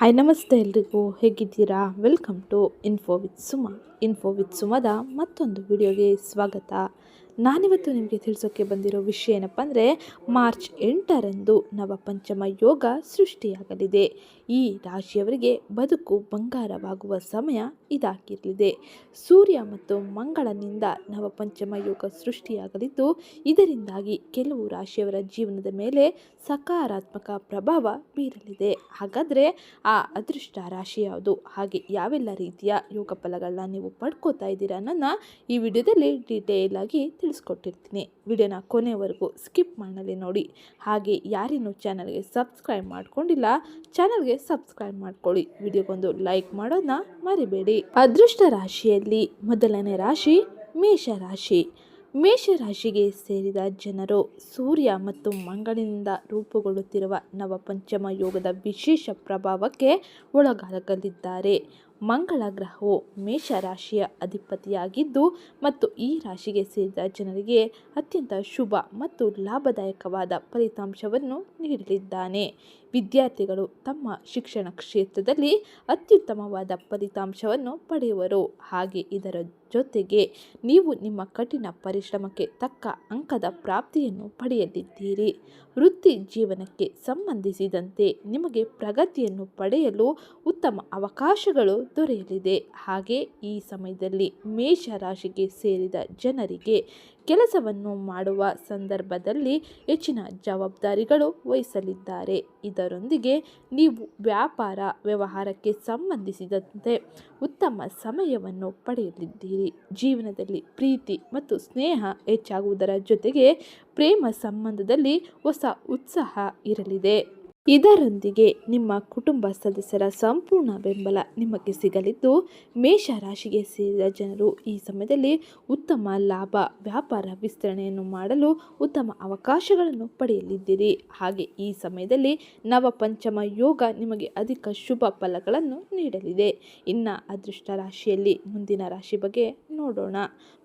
Hi ನಮಸ್ತೆ ಎಲ್ರಿಗೂ ಹೇಗಿದ್ದೀರಾ? Welcome to info with Suma info with ಸುಮದ ಮತ್ತೊಂದು ವಿಡಿಯೋಗೆ ಸ್ವಾಗತ. ನಾನಿವತ್ತು ನಿಮಗೆ ತಿಳಿಸೋಕ್ಕೆ ಬಂದಿರೋ ವಿಷಯ ಏನಪ್ಪ ಅಂದರೆ ಮಾರ್ಚ್ ಎಂಟರಂದು ನವಪಂಚಮ ಯೋಗ ಸೃಷ್ಟಿಯಾಗಲಿದೆ. ಈ ರಾಶಿಯವರಿಗೆ ಬದುಕು ಬಂಗಾರವಾಗುವ ಸಮಯ ಇದಾಗಿರಲಿದೆ. ಸೂರ್ಯ ಮತ್ತು ಮಂಗಳನಿಂದ ನವಪಂಚಮ ಯೋಗ ಸೃಷ್ಟಿಯಾಗಲಿದ್ದು, ಇದರಿಂದಾಗಿ ಕೆಲವು ರಾಶಿಯವರ ಜೀವನದ ಮೇಲೆ ಸಕಾರಾತ್ಮಕ ಪ್ರಭಾವ ಬೀರಲಿದೆ. ಹಾಗಾದರೆ ಆ ಅದೃಷ್ಟ ರಾಶಿ ಯಾವುದು? ಹಾಗೆ ಯಾವೆಲ್ಲ ರೀತಿಯ ಯೋಗ ಫಲಗಳನ್ನ ನೀವು ಪಡ್ಕೋತಾ ಇದ್ದೀರಾ ನನ್ನ ಈ ವಿಡಿಯೋದಲ್ಲಿ ಡೀಟೇಲ್ ಆಗಿ ತಿಳಿಸ್ಕೊಟ್ಟಿರ್ತೀನಿ. ವಿಡಿಯೋನ ಕೊನೆವರೆಗೂ ಸ್ಕಿಪ್ ಮಾಡಲಿ ನೋಡಿ. ಹಾಗೆ ಯಾರಿನ್ನೂ ಚಾನಲ್ಗೆ ಸಬ್ಸ್ಕ್ರೈಬ್ ಮಾಡ್ಕೊಂಡಿಲ್ಲ ಚಾನಲ್ಗೆ ಸಬ್ಸ್ಕ್ರೈಬ್ ಮಾಡ್ಕೊಳ್ಳಿ. ವಿಡಿಯೋಗೊಂದು ಲೈಕ್ ಮಾಡೋದನ್ನ ಮರಿಬೇಡಿ. ಅದೃಷ್ಟ ರಾಶಿಯಲ್ಲಿ ಮೊದಲನೇ ರಾಶಿ ಮೇಷ ರಾಶಿ ಮೇಷರಾಶಿಗೆ ಸೇರಿದ ಜನರು ಸೂರ್ಯ ಮತ್ತು ಮಂಗಳಿನಿಂದ ರೂಪುಗೊಳ್ಳುತ್ತಿರುವ ನವಪಂಚಮ ಯೋಗದ ವಿಶೇಷ ಪ್ರಭಾವಕ್ಕೆ ಒಳಗಾಗಲಿದ್ದಾರೆ. ಮಂಗಳ ಗ್ರಹವು ಮೇಷರಾಶಿಯ ಅಧಿಪತಿಯಾಗಿದ್ದು ಮತ್ತು ಈ ರಾಶಿಗೆ ಸೇರಿದ ಜನರಿಗೆ ಅತ್ಯಂತ ಶುಭ ಮತ್ತು ಲಾಭದಾಯಕವಾದ ಫಲಿತಾಂಶವನ್ನು ನೀಡಲಿದ್ದಾನೆ. ವಿದ್ಯಾರ್ಥಿಗಳು ತಮ್ಮ ಶಿಕ್ಷಣ ಕ್ಷೇತ್ರದಲ್ಲಿ ಅತ್ಯುತ್ತಮವಾದ ಫಲಿತಾಂಶವನ್ನು ಪಡೆಯುವರು. ಹಾಗೆ ಇದರ ಜೊತೆಗೆ ನೀವು ನಿಮ್ಮ ಕಠಿಣ ಪರಿಶ್ರಮಕ್ಕೆ ತಕ್ಕ ಅಂಕದ ಪ್ರಾಪ್ತಿಯನ್ನು ಪಡೆಯಲಿದ್ದೀರಿ. ವೃತ್ತಿ ಜೀವನಕ್ಕೆ ಸಂಬಂಧಿಸಿದಂತೆ ನಿಮಗೆ ಪ್ರಗತಿಯನ್ನು ಪಡೆಯಲು ಉತ್ತಮ ಅವಕಾಶಗಳು ದೊರೆಯಲಿದೆ. ಹಾಗೆ ಈ ಸಮಯದಲ್ಲಿ ಮೇಷ ರಾಶಿಗೆ ಸೇರಿದ ಜನರಿಗೆ ಕೆಲಸವನ್ನು ಮಾಡುವ ಸಂದರ್ಭದಲ್ಲಿ ಹೆಚ್ಚಿನ ಜವಾಬ್ದಾರಿಗಳು ವಹಿಸಲಿದ್ದಾರೆ. ಇದರೊಂದಿಗೆ ನೀವು ವ್ಯಾಪಾರ ವ್ಯವಹಾರಕ್ಕೆ ಸಂಬಂಧಿಸಿದಂತೆ ಉತ್ತಮ ಸಮಯವನ್ನು ಪಡೆಯಲಿದ್ದೀರಿ. ಜೀವನದಲ್ಲಿ ಪ್ರೀತಿ ಮತ್ತು ಸ್ನೇಹ ಹೆಚ್ಚಾಗುವುದರ ಜೊತೆಗೆ ಪ್ರೇಮ ಸಂಬಂಧದಲ್ಲಿ ಹೊಸ ಉತ್ಸಾಹ ಇರಲಿದೆ. ಇದರೊಂದಿಗೆ ನಿಮ್ಮ ಕುಟುಂಬ ಸದಸ್ಯರ ಸಂಪೂರ್ಣ ಬೆಂಬಲ ನಿಮಗೆ ಸಿಗಲಿದ್ದು ಮೇಷ ರಾಶಿಗೆ ಸೇರಿದ ಜನರು ಈ ಸಮಯದಲ್ಲಿ ಉತ್ತಮ ಲಾಭ, ವ್ಯಾಪಾರ ವಿಸ್ತರಣೆಯನ್ನು ಮಾಡಲು ಉತ್ತಮ ಅವಕಾಶಗಳನ್ನು ಪಡೆಯಲಿದ್ದೀರಿ. ಹಾಗೆ ಈ ಸಮಯದಲ್ಲಿ ನವಪಂಚಮ ಯೋಗ ನಿಮಗೆ ಅಧಿಕ ಶುಭ ಫಲಗಳನ್ನು ನೀಡಲಿದೆ. ಇನ್ನು ಅದೃಷ್ಟ ರಾಶಿಯಲ್ಲಿ ಮುಂದಿನ ರಾಶಿ ಬಗ್ಗೆ ನೋಡೋಣ.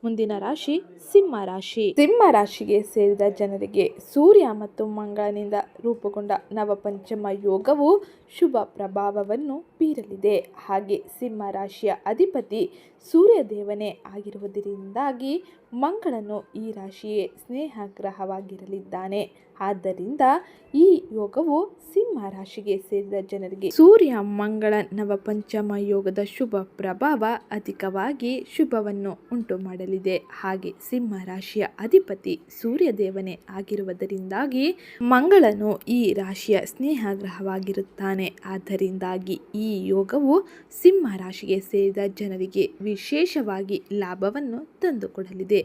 ಮುಂದಿನ ರಾಶಿ ಸಿಂಹ ರಾಶಿ. ಸಿಂಹ ರಾಶಿಗೆ ಸೇರಿದ ಜನರಿಗೆ ಸೂರ್ಯ ಮತ್ತು ಮಂಗಳನಿಂದ ರೂಪುಗೊಂಡ ನವಪಂಚಮ ಯೋಗವು ಶುಭ ಪ್ರಭಾವವನ್ನು ಬೀರಲಿದೆ. ಹಾಗೆ ಸಿಂಹ ರಾಶಿಯ ಅಧಿಪತಿ ಸೂರ್ಯ ದೇವನೇ ಆಗಿರುವುದರಿಂದಾಗಿ ಮಂಗಳನು ಈ ರಾಶಿಯೇ ಸ್ನೇಹ ಗ್ರಹವಾಗಿರಲಿದ್ದಾನೆ ಆದ್ದರಿಂದ ಈ ಯೋಗವು ಸಿಂಹ ರಾಶಿಗೆ ಸೇರಿದ ಜನರಿಗೆ ಸೂರ್ಯ, ಮಂಗಳ, ನವಪಂಚಮ ಯೋಗದ ಶುಭ ಪ್ರಭಾವ ಅಧಿಕವಾಗಿ ಶುಭವನ್ನು ಉಂಟು ಮಾಡಲಿದೆ ಹಾಗೆ ಸಿಂಹ ರಾಶಿಯ ಅಧಿಪತಿ ಸೂರ್ಯ ದೇವನೇ ಆಗಿರುವುದರಿಂದಾಗಿ ಮಂಗಳನು ಈ ರಾಶಿಯ ಸ್ನೇಹ ಗ್ರಹವಾಗಿರುತ್ತಾನೆ ಆದ್ದರಿಂದಾಗಿ ಈ ಯೋಗವು ಸಿಂಹ ರಾಶಿಗೆ ಸೇರಿದ ಜನರಿಗೆ ವಿಶೇಷವಾಗಿ ಲಾಭವನ್ನು ತಂದುಕೊಡಲಿದೆ.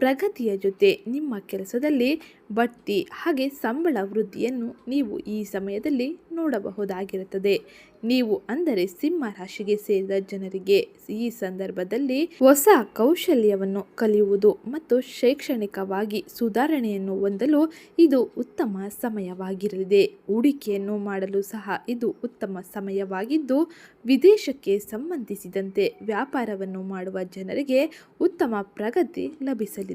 ಪ್ರಗತಿಯ ಜೊತೆ ನಿಮ್ಮ ಕೆಲಸದಲ್ಲಿ ಬಡ್ತಿ ಹಾಗೆ ಸಂಬಳ ವೃದ್ಧಿಯನ್ನು ನೀವು ಈ ಸಮಯದಲ್ಲಿ ನೋಡಬಹುದಾಗಿರುತ್ತದೆ. ನೀವು ಅಂದರೆ ಸಿಂಹ ರಾಶಿಗೆ ಸೇರಿದ ಜನರಿಗೆ ಈ ಸಂದರ್ಭದಲ್ಲಿ ಹೊಸ ಕೌಶಲ್ಯವನ್ನು ಕಲಿಯುವುದು ಮತ್ತು ಶೈಕ್ಷಣಿಕವಾಗಿ ಸುಧಾರಣೆಯನ್ನು ಹೊಂದಲು ಇದು ಉತ್ತಮ ಸಮಯವಾಗಿರಲಿದೆ. ಹೂಡಿಕೆಯನ್ನು ಮಾಡಲು ಸಹ ಇದು ಉತ್ತಮ ಸಮಯವಾಗಿದ್ದು, ವಿದೇಶಕ್ಕೆ ಸಂಬಂಧಿಸಿದಂತೆ ವ್ಯಾಪಾರವನ್ನು ಮಾಡುವ ಜನರಿಗೆ ಉತ್ತಮ ಪ್ರಗತಿ ಲಭಿಸಲಿದೆ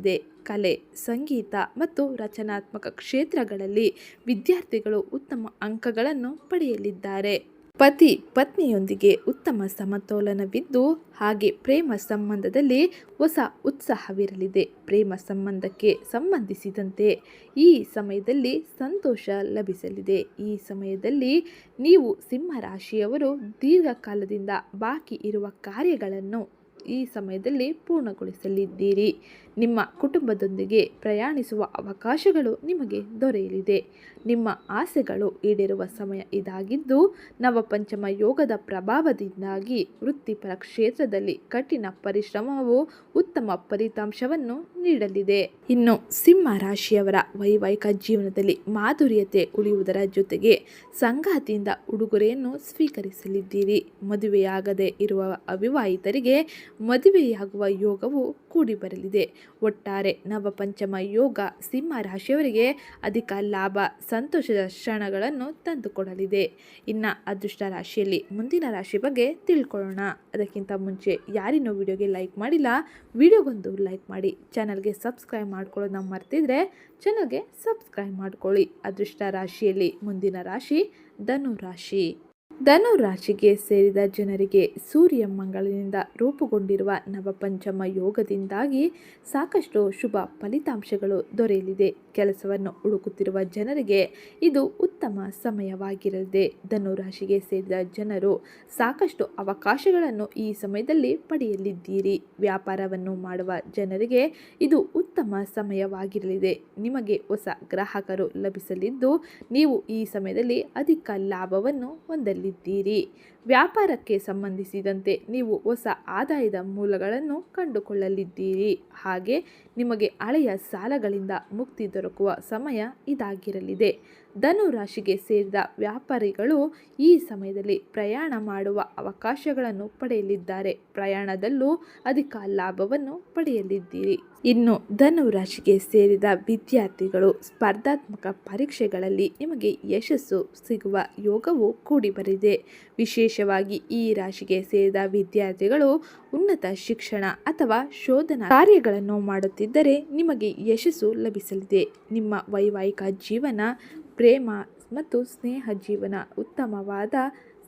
ಕಲೆ, ಸಂಗೀತ ಮತ್ತು ರಚನಾತ್ಮಕ ಕ್ಷೇತ್ರಗಳಲ್ಲಿ ವಿದ್ಯಾರ್ಥಿಗಳು ಉತ್ತಮ ಅಂಕಗಳನ್ನು ಪಡೆಯಲಿದ್ದಾರೆ. ಪತಿ, ಪತ್ನಿಯೊಂದಿಗೆ ಉತ್ತಮ ಸಮತೋಲನವಿದ್ದು, ಹಾಗೆ ಪ್ರೇಮ ಸಂಬಂಧದಲ್ಲಿ ಹೊಸ ಉತ್ಸಾಹವಿರಲಿದೆ. ಪ್ರೇಮ ಸಂಬಂಧಕ್ಕೆ ಸಂಬಂಧಿಸಿದಂತೆ ಈ ಸಮಯದಲ್ಲಿ ಸಂತೋಷ ಲಭಿಸಲಿದೆ. ಈ ಸಮಯದಲ್ಲಿ ನೀವು ಸಿಂಹರಾಶಿಯವರು ದೀರ್ಘಕಾಲದಿಂದ ಬಾಕಿ ಇರುವ ಕಾರ್ಯಗಳನ್ನು ಈ ಸಮಯದಲ್ಲಿ ಪೂರ್ಣಗೊಳಿಸಲಿದ್ದೀರಿ. ನಿಮ್ಮ ಕುಟುಂಬದೊಂದಿಗೆ ಪ್ರಯಾಣಿಸುವ ಅವಕಾಶಗಳು ನಿಮಗೆ ದೊರೆಯಲಿದೆ. ನಿಮ್ಮ ಆಸೆಗಳು ಈಡೇರುವ ಸಮಯ ಇದಾಗಿದ್ದು, ನವಪಂಚಮ ಯೋಗದ ಪ್ರಭಾವದಿಂದಾಗಿ ವೃತ್ತಿಪರ ಕ್ಷೇತ್ರದಲ್ಲಿ ಕಠಿಣ ಪರಿಶ್ರಮವು ಉತ್ತಮ ಫಲಿತಾಂಶವನ್ನು ನೀಡಲಿದೆ. ಇನ್ನು ಸಿಂಹ ರಾಶಿಯವರ ವೈವಾಹಿಕ ಜೀವನದಲ್ಲಿ ಮಾಧುರ್ಯತೆ ಉಳಿಯುವುದರ ಜೊತೆಗೆ ಸಂಗಾತಿಯಿಂದ ಉಡುಗೊರೆಯನ್ನು ಸ್ವೀಕರಿಸಲಿದ್ದೀರಿ. ಮದುವೆಯಾಗದೆ ಇರುವ ಅವಿವಾಹಿತರಿಗೆ ಮದುವೆಯಾಗುವ ಯೋಗವು ಕೂಡಿ ಬರಲಿದೆ ಒಟ್ಟಾರೆ ನವಪಂಚಮ ಯೋಗ ಸಿಂಹ ರಾಶಿಯವರಿಗೆ ಅಧಿಕ ಲಾಭ ಸಂತೋಷದ ಕ್ಷಣಗಳನ್ನು ತಂದುಕೊಡಲಿದೆ. ಇನ್ನು ಅದೃಷ್ಟ ರಾಶಿಯಲ್ಲಿ ಮುಂದಿನ ರಾಶಿ ಬಗ್ಗೆ ತಿಳ್ಕೊಳ್ಳೋಣ. ಅದಕ್ಕಿಂತ ಮುಂಚೆ ಯಾರಿನೂ ವಿಡಿಯೋಗೆ ಲೈಕ್ ಮಾಡಿಲ್ಲ, ವಿಡಿಯೋಗೊಂದು ಲೈಕ್ ಮಾಡಿ. ಚಾನಲ್ಗೆ ಸಬ್ಸ್ಕ್ರೈಬ್ ಮಾಡ್ಕೊಳ್ಳೋದನ್ನ ಮರ್ತಿದ್ರೆ ಚಾನಲ್ಗೆ ಸಬ್ಸ್ಕ್ರೈಬ್ ಮಾಡ್ಕೊಳ್ಳಿ. ಅದೃಷ್ಟ ರಾಶಿಯಲ್ಲಿ ಮುಂದಿನ ರಾಶಿ ಧನು ರಾಶಿ. ಧನು ರಾಶಿಗೆ ಸೇರಿದ ಜನರಿಗೆ ಸೂರ್ಯ ಮಂಗಳನಿಂದ ರೂಪುಗೊಂಡಿರುವ ನವಪಂಚಮ ಯೋಗದಿಂದಾಗಿ ಸಾಕಷ್ಟು ಶುಭ ಫಲಿತಾಂಶಗಳು ದೊರೆಯಲಿದೆ. ಕೆಲಸವನ್ನು ಹುಡುಕುತ್ತಿರುವ ಜನರಿಗೆ ಇದು ಉತ್ತಮ ಸಮಯವಾಗಿರಲಿದೆ. ಧನು ರಾಶಿಗೆ ಸೇರಿದ ಜನರು ಸಾಕಷ್ಟು ಅವಕಾಶಗಳನ್ನು ಈ ಸಮಯದಲ್ಲಿ ಪಡೆಯಲಿದ್ದೀರಿ. ವ್ಯಾಪಾರವನ್ನು ಮಾಡುವ ಜನರಿಗೆ ಇದು ಉತ್ತಮ ಸಮಯವಾಗಿರಲಿದೆ. ನಿಮಗೆ ಹೊಸ ಗ್ರಾಹಕರು ಲಭಿಸಲಿದ್ದು ನೀವು ಈ ಸಮಯದಲ್ಲಿ ಅಧಿಕ ಲಾಭವನ್ನು ಹೊಂದಲಿದ್ದೀರಿ. ವ್ಯಾಪಾರಕ್ಕೆ ಸಂಬಂಧಿಸಿದಂತೆ ನೀವು ಹೊಸ ಆದಾಯದ ಮೂಲಗಳನ್ನು ಕಂಡುಕೊಳ್ಳಲಿದ್ದೀರಿ. ಹಾಗೆ ನಿಮಗೆ ಹಳೆಯ ಸಾಲಗಳಿಂದ ಮುಕ್ತಿ ದೊರಕುವ ಸಮಯ ಇದಾಗಿರಲಿದೆ. ಧನು ರಾಶಿಗೆ ಸೇರಿದ ವ್ಯಾಪಾರಿಗಳು ಈ ಸಮಯದಲ್ಲಿ ಪ್ರಯಾಣ ಮಾಡುವ ಅವಕಾಶಗಳನ್ನು ಪಡೆಯಲಿದ್ದಾರೆ. ಪ್ರಯಾಣದಲ್ಲೂ ಅಧಿಕ ಲಾಭವನ್ನು ಪಡೆಯಲಿದ್ದೀರಿ. ಇನ್ನು ಧನು ರಾಶಿಗೆ ಸೇರಿದ ವಿದ್ಯಾರ್ಥಿಗಳು ಸ್ಪರ್ಧಾತ್ಮಕ ಪರೀಕ್ಷೆಗಳಲ್ಲಿ ನಿಮಗೆ ಯಶಸ್ಸು ಸಿಗುವ ಯೋಗವು ಕೂಡಿಬರಿದೆ. ವಿಶೇಷವಾಗಿ ಈ ರಾಶಿಗೆ ಸೇರಿದ ವಿದ್ಯಾರ್ಥಿಗಳು ಉನ್ನತ ಶಿಕ್ಷಣ ಅಥವಾ ಶೋಧನಾ ಕಾರ್ಯಗಳನ್ನು ಮಾಡುತ್ತಿದ್ದರೆ ನಿಮಗೆ ಯಶಸ್ಸು ಲಭಿಸಲಿದೆ. ನಿಮ್ಮ ವೈವಾಹಿಕ ಜೀವನ, ಪ್ರೇಮ ಮತ್ತು ಸ್ನೇಹ ಜೀವನ ಉತ್ತಮವಾದ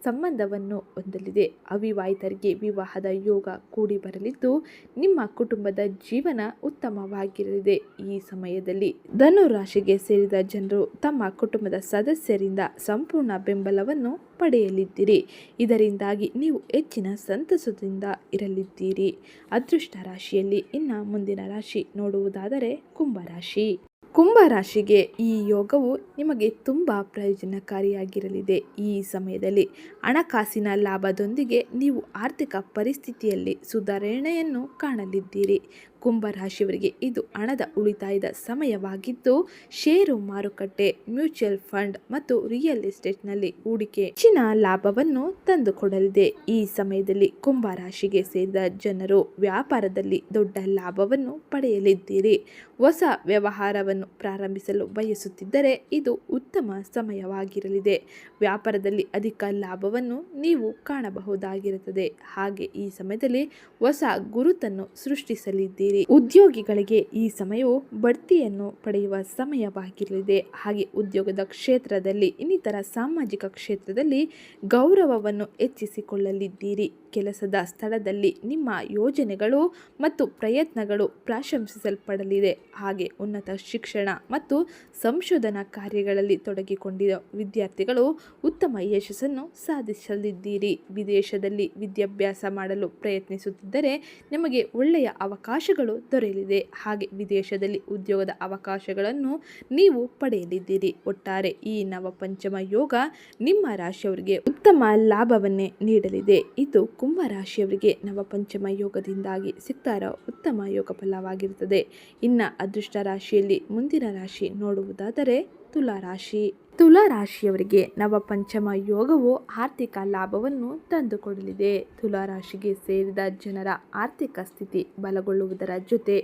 ಸಂಬಂಧವನ್ನು ಹೊಂದಲಿದೆ. ಅವಿವಾಹಿತರಿಗೆ ವಿವಾಹದ ಯೋಗ ಕೂಡಿ ಬರಲಿದ್ದು, ನಿಮ್ಮ ಕುಟುಂಬದ ಜೀವನ ಉತ್ತಮವಾಗಿರಲಿದೆ. ಈ ಸಮಯದಲ್ಲಿ ಧನು ರಾಶಿಗೆ ಸೇರಿದ ಜನರು ತಮ್ಮ ಕುಟುಂಬದ ಸದಸ್ಯರಿಂದ ಸಂಪೂರ್ಣ ಬೆಂಬಲವನ್ನು ಪಡೆಯಲಿದ್ದೀರಿ. ಇದರಿಂದಾಗಿ ನೀವು ಹೆಚ್ಚಿನ ಸಂತಸದಿಂದ ಇರಲಿದ್ದೀರಿ. ಅದೃಷ್ಟ ರಾಶಿಯಲ್ಲಿ ಇನ್ನು ಮುಂದಿನ ರಾಶಿ ನೋಡುವುದಾದರೆ ಕುಂಭರಾಶಿ ಕುಂಭರಾಶಿಗೆ ಈ ಯೋಗವು ನಿಮಗೆ ತುಂಬ ಪ್ರಯೋಜನಕಾರಿಯಾಗಿರಲಿದೆ. ಈ ಸಮಯದಲ್ಲಿ ಹಣಕಾಸಿನ ಲಾಭದೊಂದಿಗೆ ನೀವು ಆರ್ಥಿಕ ಪರಿಸ್ಥಿತಿಯಲ್ಲಿ ಸುಧಾರಣೆಯನ್ನು ಕಾಣಲಿದ್ದೀರಿ. ಕುಂಭರಾಶಿಯವರಿಗೆ ಇದು ಹಣದ ಉಳಿತಾಯದ ಸಮಯವಾಗಿದ್ದು, ಷೇರು ಮಾರುಕಟ್ಟೆ ಮ್ಯೂಚುವಲ್ ಫಂಡ್ ಮತ್ತು ರಿಯಲ್ ಎಸ್ಟೇಟ್ನಲ್ಲಿ ಹೂಡಿಕೆ ಹೆಚ್ಚಿನ ಲಾಭವನ್ನು ತಂದುಕೊಡಲಿದೆ. ಈ ಸಮಯದಲ್ಲಿ ಕುಂಭರಾಶಿಗೆ ಸೇರಿದ ಜನರು ವ್ಯಾಪಾರದಲ್ಲಿ ದೊಡ್ಡ ಲಾಭವನ್ನು ಪಡೆಯಲಿದ್ದೀರಿ. ಹೊಸ ವ್ಯವಹಾರವನ್ನು ಪ್ರಾರಂಭಿಸಲು ಬಯಸುತ್ತಿದ್ದರೆ ಇದು ಉತ್ತಮ ಸಮಯವಾಗಿರಲಿದೆ. ವ್ಯಾಪಾರದಲ್ಲಿ ಅಧಿಕ ಲಾಭವನ್ನು ನೀವು ಕಾಣಬಹುದಾಗಿರುತ್ತದೆ. ಹಾಗೆ ಈ ಸಮಯದಲ್ಲಿ ಹೊಸ ಗುರುತನ್ನು ಸೃಷ್ಟಿಸಲಿದ್ದೀರಿ. ಉದ್ಯೋಗಿಗಳಿಗೆ ಈ ಸಮಯವು ಬಡ್ತಿಯನ್ನು ಪಡೆಯುವ ಸಮಯವಾಗಿರಲಿದೆ. ಹಾಗೆ ಉದ್ಯೋಗದ ಕ್ಷೇತ್ರದಲ್ಲಿ ಇನ್ನಿತರ ಸಾಮಾಜಿಕ ಕ್ಷೇತ್ರದಲ್ಲಿ ಗೌರವವನ್ನು ಹೆಚ್ಚಿಸಿಕೊಳ್ಳಲಿದ್ದೀರಿ. ಕೆಲಸದ ಸ್ಥಳದಲ್ಲಿ ನಿಮ್ಮ ಯೋಜನೆಗಳು ಮತ್ತು ಪ್ರಯತ್ನಗಳು ಪ್ರಶಂಸಿಸಲ್ಪಡಲಿದೆ. ಹಾಗೆ ಉನ್ನತ ಶಿಕ್ಷಣ ಮತ್ತು ಸಂಶೋಧನಾ ಕಾರ್ಯಗಳಲ್ಲಿ ತೊಡಗಿಕೊಂಡಿರುವ ವಿದ್ಯಾರ್ಥಿಗಳು ಉತ್ತಮ ಯಶಸ್ಸನ್ನು ಸಾಧಿಸಲಿದ್ದೀರಿ. ವಿದೇಶದಲ್ಲಿ ವಿದ್ಯಾಭ್ಯಾಸ ಮಾಡಲು ಪ್ರಯತ್ನಿಸುತ್ತಿದ್ದರೆ ನಿಮಗೆ ಒಳ್ಳೆಯ ಅವಕಾಶಗಳು ದೊರೆಯಲಿದೆ. ಹಾಗೆ ವಿದೇಶದಲ್ಲಿ ಉದ್ಯೋಗದ ಅವಕಾಶಗಳನ್ನು ನೀವು ಪಡೆಯಲಿದ್ದೀರಿ. ಒಟ್ಟಾರೆ ಈ ನವಪಂಚಮ ಯೋಗ ನಿಮ್ಮ ರಾಶಿಯವರಿಗೆ ಉತ್ತಮ ಲಾಭವನ್ನೇ ನೀಡಲಿದೆ. ಇದು ಕುಂಭ ರಾಶಿಯವರಿಗೆ ನವಪಂಚಮ ಯೋಗದಿಂದಾಗಿ ಸಿಗ್ತಾ ಇರೋ ಉತ್ತಮ ಯೋಗ ಫಲವಾಗಿರುತ್ತದೆ. ಇನ್ನು ಅದೃಷ್ಟ ರಾಶಿಯಲ್ಲಿ ಮುಂದಿನ ರಾಶಿ ನೋಡುವುದಾದರೆ ತುಲಾ ರಾಶಿ. ತುಲಾ ರಾಶಿಯವರಿಗೆ ನವಪಂಚಮ ಯೋಗವು ಆರ್ಥಿಕ ಲಾಭವನ್ನು ತಂದುಕೊಡಲಿದೆ. ತುಲಾ ರಾಶಿಗೆ ಸೇರಿದ ಜನರ ಆರ್ಥಿಕ ಸ್ಥಿತಿ ಬಲಗೊಳ್ಳುವುದರ ಜೊತೆ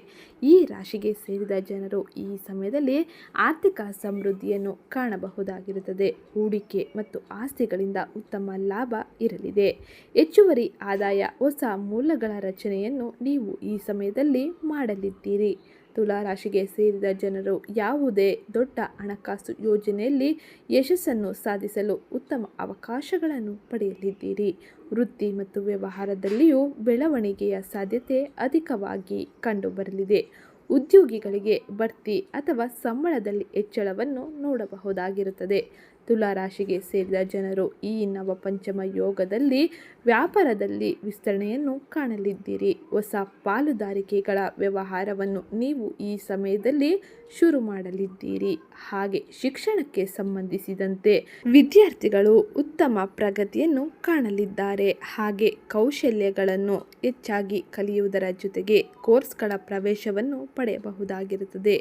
ಈ ರಾಶಿಗೆ ಸೇರಿದ ಜನರು ಈ ಸಮಯದಲ್ಲಿ ಆರ್ಥಿಕ ಸಮೃದ್ಧಿಯನ್ನು ಕಾಣಬಹುದಾಗಿರುತ್ತದೆ. ಹೂಡಿಕೆ ಮತ್ತು ಆಸ್ತಿಗಳಿಂದ ಉತ್ತಮ ಲಾಭ ಇರಲಿದೆ. ಹೆಚ್ಚುವರಿ ಆದಾಯ, ಹೊಸ ಮೂಲಗಳ ರಚನೆಯನ್ನು ನೀವು ಈ ಸಮಯದಲ್ಲಿ ಮಾಡಲಿದ್ದೀರಿ. ತುಲಾ ರಾಶಿಗೆ ಸೇರಿದ ಜನರು ಯಾವುದೇ ದೊಡ್ಡ ಹಣಕಾಸು ಯೋಜನೆಯಲ್ಲಿ ಯಶಸ್ಸನ್ನು ಸಾಧಿಸಲು ಉತ್ತಮ ಅವಕಾಶಗಳನ್ನು ಪಡೆಯಲಿದ್ದೀರಿ. ವೃತ್ತಿ ಮತ್ತು ವ್ಯವಹಾರದಲ್ಲಿಯೂ ಬೆಳವಣಿಗೆಯ ಸಾಧ್ಯತೆ ಅಧಿಕವಾಗಿ ಕಂಡುಬರಲಿದೆ. ಉದ್ಯೋಗಿಗಳಿಗೆ ಬಡ್ತಿ ಅಥವಾ ಸಂಬಳದಲ್ಲಿ ಹೆಚ್ಚಳವನ್ನು ನೋಡಬಹುದಾಗಿರುತ್ತದೆ. ತುಲಾ ರಾಶಿಗೆ ಸೇರಿದ ಜನರು ಈ ನವಪಂಚಮ ಯೋಗದಲ್ಲಿ ವ್ಯಾಪಾರದಲ್ಲಿ ವಿಸ್ತರಣೆಯನ್ನು ಕಾಣಲಿದ್ದೀರಿ. ಹೊಸ ಪಾಲುದಾರಿಕೆಗಳ ವ್ಯವಹಾರವನ್ನು ನೀವು ಈ ಸಮಯದಲ್ಲಿ ಶುರು ಮಾಡಲಿದ್ದೀರಿ. ಹಾಗೆ ಶಿಕ್ಷಣಕ್ಕೆ ಸಂಬಂಧಿಸಿದಂತೆ ವಿದ್ಯಾರ್ಥಿಗಳು ಉತ್ತಮ ಪ್ರಗತಿಯನ್ನು ಕಾಣಲಿದ್ದಾರೆ. ಹಾಗೆ ಕೌಶಲ್ಯಗಳನ್ನು ಹೆಚ್ಚಾಗಿ ಕಲಿಯುವುದರ ಜೊತೆಗೆ ಕೋರ್ಸ್ಗಳ ಪ್ರವೇಶವನ್ನು ಪಡೆಯಬಹುದಾಗಿರುತ್ತದೆ.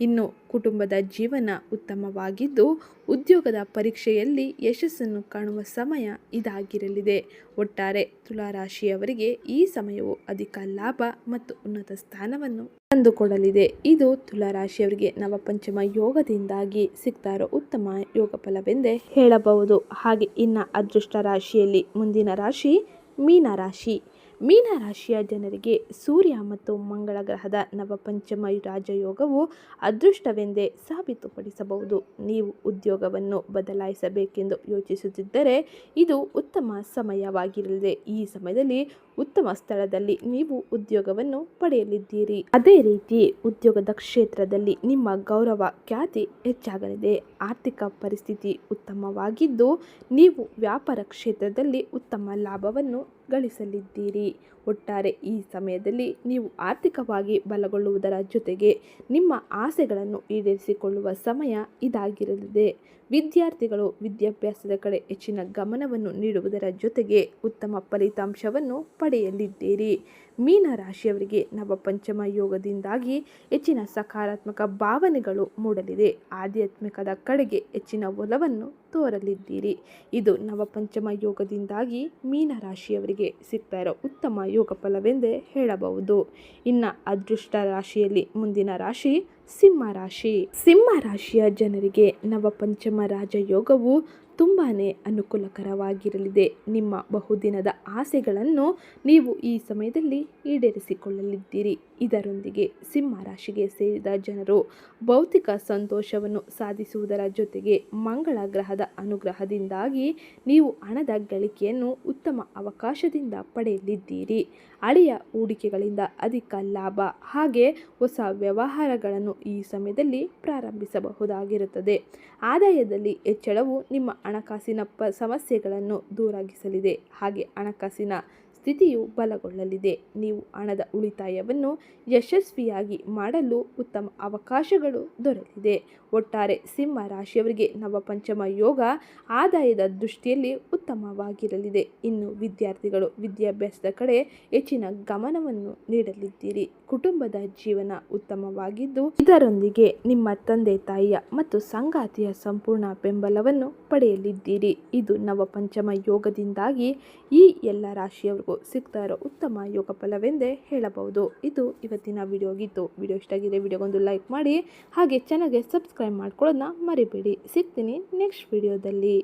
ಇನ್ನು ಕುಟುಂಬದ ಜೀವನ ಉತ್ತಮವಾಗಿದ್ದು, ಉದ್ಯೋಗದ ಪರೀಕ್ಷೆಯಲ್ಲಿ ಯಶಸ್ಸನ್ನು ಕಾಣುವ ಸಮಯ ಇದಾಗಿರಲಿದೆ. ಒಟ್ಟಾರೆ ತುಲಾರಾಶಿಯವರಿಗೆ ಈ ಸಮಯವು ಅಧಿಕ ಲಾಭ ಮತ್ತು ಉನ್ನತ ಸ್ಥಾನವನ್ನು ತಂದುಕೊಡಲಿದೆ. ಇದು ತುಲಾರಾಶಿಯವರಿಗೆ ನವಪಂಚಮ ಯೋಗದಿಂದಾಗಿ ಸಿಗ್ತಾ ಇರೋ ಉತ್ತಮ ಯೋಗ ಫಲವೆಂದೇ ಹೇಳಬಹುದು. ಹಾಗೆ ಇನ್ನು ಅದೃಷ್ಟ ರಾಶಿಯಲ್ಲಿ ಮುಂದಿನ ರಾಶಿ ಮೀನ ರಾಶಿ ಮೀನ ರಾಶಿಯ ಜನರಿಗೆ ಸೂರ್ಯ ಮತ್ತು ಮಂಗಳ ಗ್ರಹದ ನವಪಂಚಮ ರಾಜಯೋಗವು ಅದೃಷ್ಟವೆಂದೇ ಸಾಬೀತುಪಡಿಸಬಹುದು. ನೀವು ಉದ್ಯೋಗವನ್ನು ಬದಲಾಯಿಸಬೇಕೆಂದು ಯೋಚಿಸುತ್ತಿದ್ದರೆ ಇದು ಉತ್ತಮ ಸಮಯವಾಗಿರಲಿದೆ. ಈ ಸಮಯದಲ್ಲಿ ಉತ್ತಮ ಸ್ಥಳದಲ್ಲಿ ನೀವು ಉದ್ಯೋಗವನ್ನು ಪಡೆಯಲಿದ್ದೀರಿ. ಅದೇ ರೀತಿ ಉದ್ಯೋಗದ ಕ್ಷೇತ್ರದಲ್ಲಿ ನಿಮ್ಮ ಗೌರವ ಖ್ಯಾತಿ ಹೆಚ್ಚಾಗಲಿದೆ. ಆರ್ಥಿಕ ಪರಿಸ್ಥಿತಿ ಉತ್ತಮವಾಗಿದ್ದು, ನೀವು ವ್ಯಾಪಾರ ಕ್ಷೇತ್ರದಲ್ಲಿ ಉತ್ತಮ ಲಾಭವನ್ನು ಗಳಿಸಲಿದ್ದೀರಿ. ಒಟ್ಟಾರೆ ಈ ಸಮಯದಲ್ಲಿ ನೀವು ಆರ್ಥಿಕವಾಗಿ ಬಲಗೊಳ್ಳುವುದರ ಜೊತೆಗೆ ನಿಮ್ಮ ಆಸೆಗಳನ್ನು ಈಡೇರಿಸಿಕೊಳ್ಳುವ ಸಮಯ ಇದಾಗಿರಲಿದೆ. ವಿದ್ಯಾರ್ಥಿಗಳು ವಿದ್ಯಾಭ್ಯಾಸದ ಕಡೆ ಹೆಚ್ಚಿನ ಗಮನವನ್ನು ನೀಡುವುದರ ಜೊತೆಗೆ ಉತ್ತಮ ಫಲಿತಾಂಶವನ್ನು ಪಡೆಯಲಿದ್ದೀರಿ. ಮೀನ ರಾಶಿಯವರಿಗೆ ನವಪಂಚಮ ಯೋಗದಿಂದಾಗಿ ಹೆಚ್ಚಿನ ಸಕಾರಾತ್ಮಕ ಭಾವನೆಗಳು ಮೂಡಲಿದೆ. ಆಧ್ಯಾತ್ಮಿಕದ ಕಡೆಗೆ ಹೆಚ್ಚಿನ ಒಲವನ್ನು ತೋರಲಿದ್ದೀರಿ. ಇದು ನವಪಂಚಮ ಯೋಗದಿಂದಾಗಿ ಮೀನ ರಾಶಿಯವರಿಗೆ ಸಿಗ್ತಾ ಇರೋ ಉತ್ತಮ ಯೋಗ ಫಲವೆಂದೇ ಹೇಳಬಹುದು. ಇನ್ನು ಅದೃಷ್ಟ ರಾಶಿಯಲ್ಲಿ ಮುಂದಿನ ರಾಶಿ ಸಿಂಹ ರಾಶಿ. ಸಿಂಹ ರಾಶಿಯ ಜನರಿಗೆ ನವಪಂಚಮ ರಾಜಯೋಗವು ತುಂಬಾ ಅನುಕೂಲಕರವಾಗಿರಲಿದೆ. ನಿಮ್ಮ ಬಹುದಿನದ ಆಸೆಗಳನ್ನು ನೀವು ಈ ಸಮಯದಲ್ಲಿ ಈಡೇರಿಸಿಕೊಳ್ಳಲಿದ್ದೀರಿ. ಇದರೊಂದಿಗೆ ಸಿಂಹ ರಾಶಿಗೆ ಸೇರಿದ ಜನರು ಭೌತಿಕ ಸಂತೋಷವನ್ನು ಸಾಧಿಸುವುದರ ಜೊತೆಗೆ ಮಂಗಳ ಗ್ರಹದ ಅನುಗ್ರಹದಿಂದಾಗಿ ನೀವು ಹಣದ ಗಳಿಕೆಯನ್ನು ಉತ್ತಮ ಅವಕಾಶದಿಂದ ಪಡೆಯಲಿದ್ದೀರಿ. ಹಳೆಯ ಹೂಡಿಕೆಗಳಿಂದ ಅಧಿಕ ಲಾಭ ಹಾಗೆ ಹೊಸ ವ್ಯವಹಾರಗಳನ್ನು ಈ ಸಮಯದಲ್ಲಿ ಪ್ರಾರಂಭಿಸಬಹುದಾಗಿರುತ್ತದೆ. ಆದಾಯದಲ್ಲಿ ಹೆಚ್ಚಳವು ನಿಮ್ಮ ಹಣಕಾಸಿನ ಪ, ಸಮಸ್ಯೆಗಳನ್ನು ದೂರಾಗಿಸಲಿದೆ. ಹಾಗೆ ಹಣಕಾಸಿನ ಸ್ಥಿತಿಯು ಬಲಗೊಳ್ಳಲಿದೆ. ನೀವು ಹಣದ ಉಳಿತಾಯವನ್ನು ಯಶಸ್ವಿಯಾಗಿ ಮಾಡಲು ಉತ್ತಮ ಅವಕಾಶಗಳು ದೊರೆತಿದೆ. ಒಟ್ಟಾರೆ ಸಿಂಹ ರಾಶಿಯವರಿಗೆ ನವಪಂಚಮ ಯೋಗ ಆದಾಯದ ದೃಷ್ಟಿಯಲ್ಲಿ ಉತ್ತಮವಾಗಿರಲಿದೆ. ಇನ್ನು ವಿದ್ಯಾರ್ಥಿಗಳು ವಿದ್ಯಾಭ್ಯಾಸದ ಕಡೆ ಹೆಚ್ಚಿನ ಗಮನವನ್ನು ನೀಡಲಿದ್ದೀರಿ. ಕುಟುಂಬದ ಜೀವನ ಉತ್ತಮವಾಗಿದ್ದು, ಇದರೊಂದಿಗೆ ನಿಮ್ಮ ತಂದೆ, ತಾಯಿಯ ಮತ್ತು ಸಂಗಾತಿಯ ಸಂಪೂರ್ಣ ಬೆಂಬಲವನ್ನು ಪಡೆಯಲಿದ್ದೀರಿ. ಇದು ನವಪಂಚಮ ಯೋಗದಿಂದಾಗಿ ಈ ಎಲ್ಲ ರಾಶಿಯವರಿಗೂ ಸಿಗ್ತಾ ಇರೋ ಉತ್ತಮ ಯೋಗ ಫಲವೆಂದೇ ಹೇಳಬಹುದು. ಇದು ಇವತ್ತಿನ ವಿಡಿಯೋ ಆಗಿತ್ತು. ವಿಡಿಯೋ ಇಷ್ಟ ಆಗಿದೆ ವಿಡಿಯೋಗೊಂದು ಲೈಕ್ ಮಾಡಿ, ಹಾಗೆ ಚಾನಲ್ಗೆ ಸಬ್ಸ್ಕ್ರೈಬ್ ಮಾಡ್ಕೊಳ್ಳೋದನ್ನ ಮರಿಬೇಡಿ. ಸಿಗ್ತೀನಿ ನೆಕ್ಸ್ಟ್ ವಿಡಿಯೋದಲ್ಲಿ.